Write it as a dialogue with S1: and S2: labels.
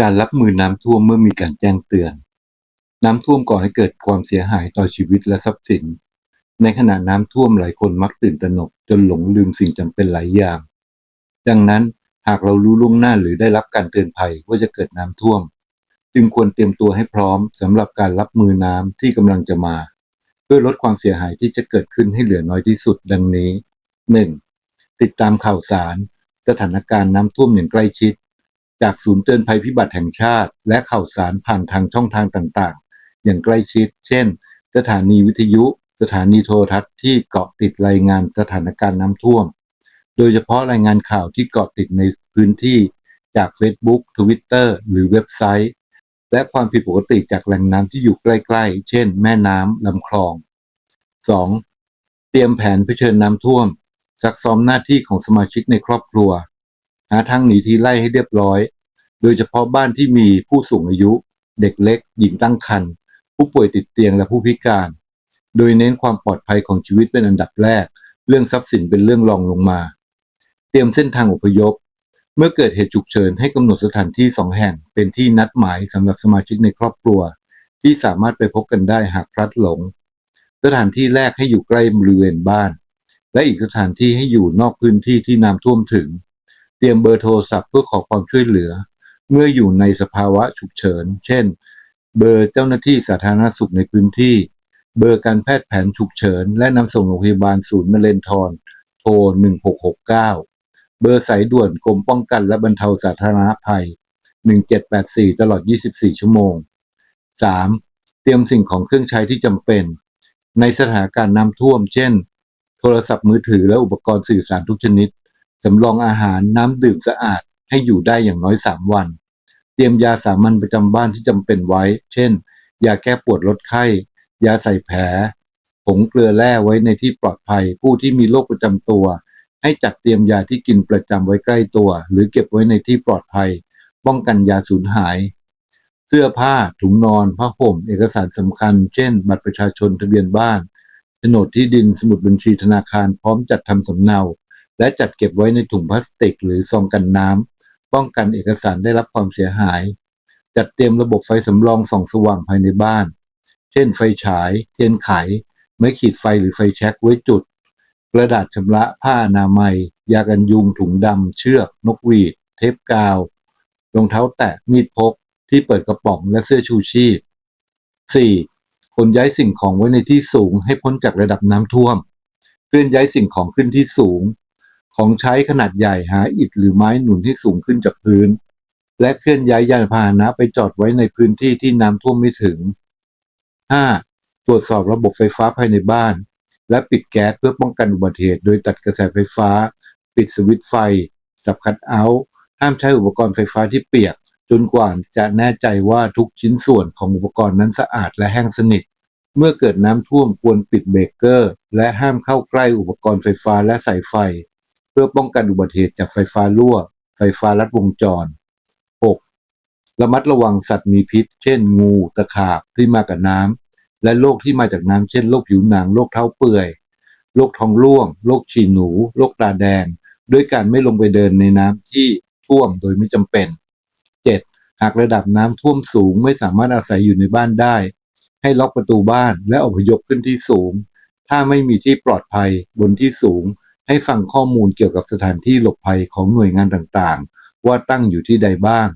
S1: การรับมือน้ำท่วมเมื่อมีการแจ้งเตือน น้ำท่วมก่อให้เกิดความเสียหายต่อชีวิตและทรัพย์สิน ในขณะน้ำท่วมหลายคนมักตื่นตระหนกจนหลงลืมสิ่งจำเป็นหลายอย่าง ดังนั้นหากเรารู้ล่วงหน้าหรือได้รับการเตือนภัยว่าจะเกิดน้ำท่วม จึงควรเตรียมตัวให้พร้อมสำหรับการรับมือน้ำที่กำลังจะมา เพื่อลดความเสียหายที่จะเกิดขึ้นให้เหลือน้อยที่สุดดังนี้ 1. ติดตามข่าวสาร สถานการณ์น้ำท่วมอย่างใกล้ชิด จากศูนย์เตือนภัยพิบัติแห่งชาติ และข่าวสารผ่านทางช่องทางต่างๆ อย่างใกล้ชิด เช่น สถานีวิทยุ สถานีโทรทัศน์ที่เกาะติดรายงานสถานการณ์น้ำท่วม โดยเฉพาะรายงานข่าวที่เกาะติดในพื้นที่จาก Facebook Twitter หรือเว็บไซต์ และความผิดปกติจากแหล่งน้ำที่อยู่ใกล้ๆ เช่น แม่น้ำลำคลอง 2. เตรียมแผนเผชิญน้ำท่วมซักซ้อมหน้าที่ของสมาชิกในครอบครัว หาทางหนีทีไล่ให้เรียบร้อย โดยเฉพาะบ้านที่มีผู้สูงอายุ เด็กเล็ก หญิงตั้งครรภ์ผู้ป่วยติดเตียงและผู้พิการ โดยเน้นความปลอดภัยของชีวิตเป็นอันดับแรก เรื่องทรัพย์สินเป็นเรื่องรองลงมา เตรียมเส้นทางอพยพ เมื่อเกิดเหตุฉุกเฉินให้กำหนดสถานที่สองแห่ง เป็นที่นัดหมายสำหรับสมาชิกในครอบครัว ที่สามารถไปพบกันได้หากพลัดหลง สถานที่แรกให้อยู่ใกล้บริเวณบ้าน และอีกสถานที่ให้อยู่นอกพื้นที่ที่น้ำท่วมถึง รียมเบอร์โทรศัพท์เพื่อขอความช่วยเหลือ เมื่ออยู่ในสภาวะฉุกเฉิน เช่น เบอร์เจ้าหน้าที่สาธารณสุขในพื้นที่ เบอร์การแพทย์แผนฉุกเฉิน และนำส่งโรงพยาบาลศูนย์นเรนทรโทร 1669 เบอร์สายด่วนกรมป้องกันและบรรเทาสาธารณภัย 1784 ตลอด 24 ชั่วโมง 3. เตรียมสิ่งของเครื่องใช้ที่จำเป็น ในสถานการณ์น้ำท่วม เช่น โทรศัพท์มือถือและอุปกรณ์สื่อสารทุกชนิด สำรองอาหารน้ำดื่มสะอาดให้อยู่ได้อย่างน้อย 3 วัน เตรียมยาสามัญประจำบ้านที่จำเป็นไว้ เช่น ยาแก้ปวดลดไข้ ยาใส่แผล ผงเกลือแร่ไว้ในที่ปลอดภัย ผู้ที่มีโรคประจำตัว ให้จัดเตรียมยาที่กินประจำไว้ใกล้ตัว หรือเก็บไว้ในที่ปลอดภัย ป้องกันยาสูญหาย เสื้อผ้า ถุงนอน ผ้าห่ม เอกสารสำคัญ เช่น บัตรประชาชนทะเบียนบ้านโฉนดที่ดินสมุดบัญชีธนาคารพร้อมจัดทำสำเนา และจัดเก็บไว้ในถุงพลาสติก หรือซองกันน้ำป้องกันเอกสารได้รับความเสียหาย จัดเตรียมระบบไฟสำรองส่องสว่างภายในบ้าน เช่นไฟฉาย เทียนไข ไม้ขีดไฟหรือไฟแช็กไว้จุด กระดาษชำระผ้าอนามัย ยากันยุง ถุงดำ เชือก นกหวีด เทปกาว รองเท้าแตะ มีดพก ที่เปิดกระป๋องและเสื้อชูชีพ 4. ขนย้ายสิ่งของไว้ในที่สูงให้พ้นจากระดับน้ำท่วม เคลื่อนย้ายสิ่งของขึ้นที่สูง ของใช้ขนาดใหญ่หาอิฐหรือไม้หนุนที่สูงขึ้นจากพื้น และเคลื่อนย้ายยานพาหนะไปจอดไว้ในพื้นที่ที่น้ำท่วมไม่ถึง 5. ตรวจสอบระบบไฟฟ้าภายในบ้าน และปิดแก๊สเพื่อป้องกันอุบัติเหตุ โดยตัดกระแสไฟฟ้า ปิดสวิตช์ไฟ สับคัทเอาท์ห้ามใช้อุปกรณ์ไฟฟ้าที่เปียก จนกว่าจะแน่ใจว่าทุกชิ้นส่วนของอุปกรณ์นั้นสะอาดและแห้งสนิท เมื่อเกิดน้ำท่วมควรปิดเบรกเกอร์ และห้ามเข้าใกล้อุปกรณ์ไฟฟ้าและสายไฟ พื่อป้องกันอุบัติเหตุจากไฟฟ้ารั่ว ไฟฟ้าลัดวงจร 6. ระมัดระวังสัตว์มีพิษ เช่น งู ตะขาบที่มากับน้ำและโรคที่มาจากน้ำเช่นโรคผิวหนัง โรคเท้าเปื่อย โรคท้องร่วง โรคฉี่หนู โรคตาแดง ด้วยการไม่ลงไปเดินในน้ำที่ท่วมโดยไม่จำเป็น 7. หากระดับน้ำท่วมสูงไม่สามารถอาศัยอยู่ในบ้านได้ ให้ล็อกประตูบ้านและอพยพขึ้นที่สูง ถ้าไม่มีที่ปลอดภัยบนที่สูง ให้ฟังข้อมูลเกี่ยวกับสถานที่หลบภัยของหน่วยงานต่างๆ ว่าตั้งอยู่ที่ใดบ้าง